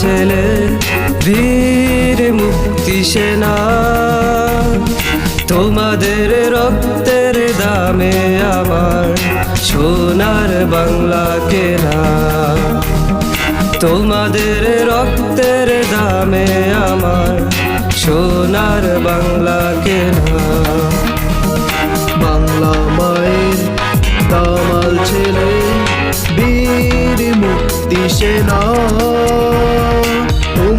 ছেলে, বীর মুক্তি সেনা। তোমাদের রক্তের দামে আমার সোনার বাংলা কেনা। তোমাদের রক্তের দামে আমার সোনার বাংলা কেনা। বাংলা মায়ের দামাল ছেলে, বীর মুক্তি সেনা।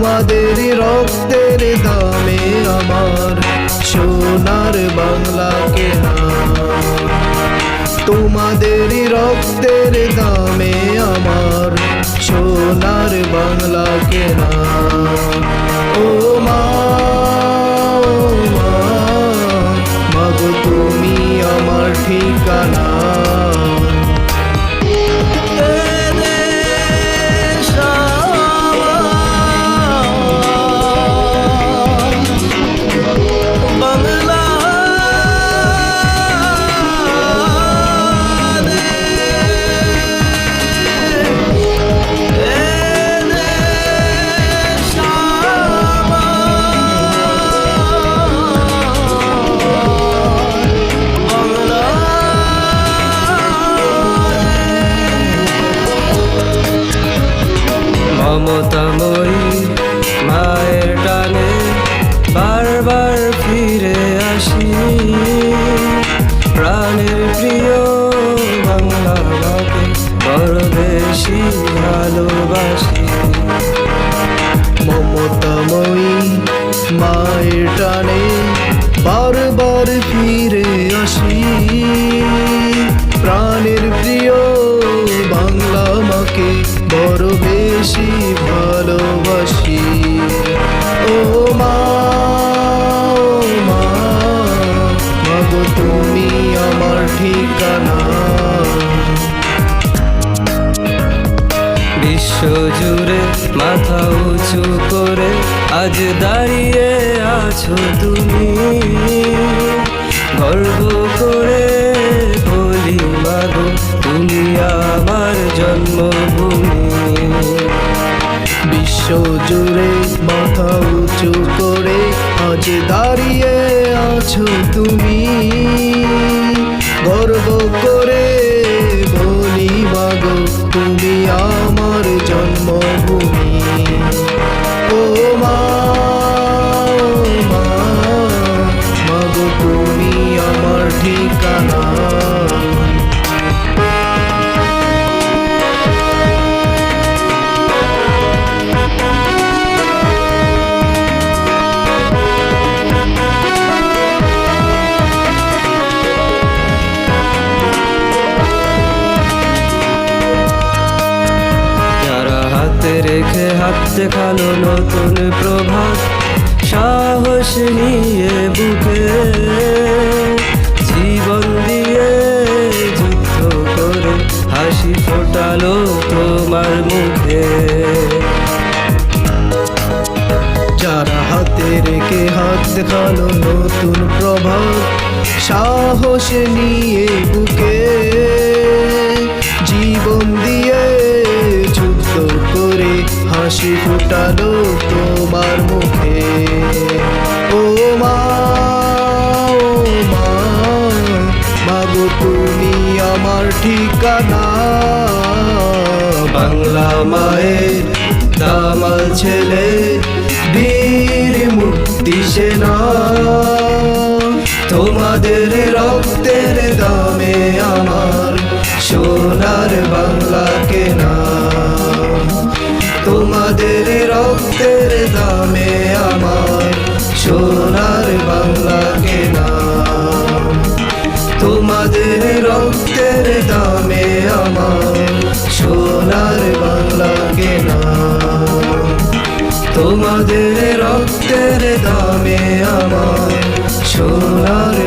তোমাদের রক্তের দামে আমার সোনার বাংলা কেনা। তোমাদের রক্তের দামে আমার সোনার বাংলা কেনা। ভালোবাসি। মমতাময়ী মায়ের টানে বারবার ফিরে আসি। প্রাণের প্রিয় বাংলা মাকে বড় বেশি বিশ্ব জুড়ে, মাথা উঁচু করে, আজ দাঁড়িয়ে আছো তুমি। গর্ব করে বলি, মাগো, তুমি আমার জন্মভূমি। বিশ্ব জুড়ে, মাথা উঁচু করে, আজ দাঁড়িয়ে আছো তুমি। গর্ব করে রেখে হাত দেখাল নতুন প্রভাত। সাহস নিয়ে বুকে জীবন দিয়ে যুদ্ধ করে হাসি ফোটালো তোমার মুখে। যারা হাতে রেখে হাত দেখাল নতুন প্রভাব সাহস নিয়ে বুকে ফুটালো তোমার মুখে। ও মা মাগো তুমি আমার ঠিকানা। বাংলা মায়ের দামাল ছেলে, বীর মুক্তি সেনা। তোমাদের রক্তের দামে আমার তোমাদের রক্তের দামে আমার সোনার বাংলা কেনা। তোমাদের রক্তের দামে আমার সোনার বাংলা কেনা। তোমাদের রক্তের দামে আমার সোনার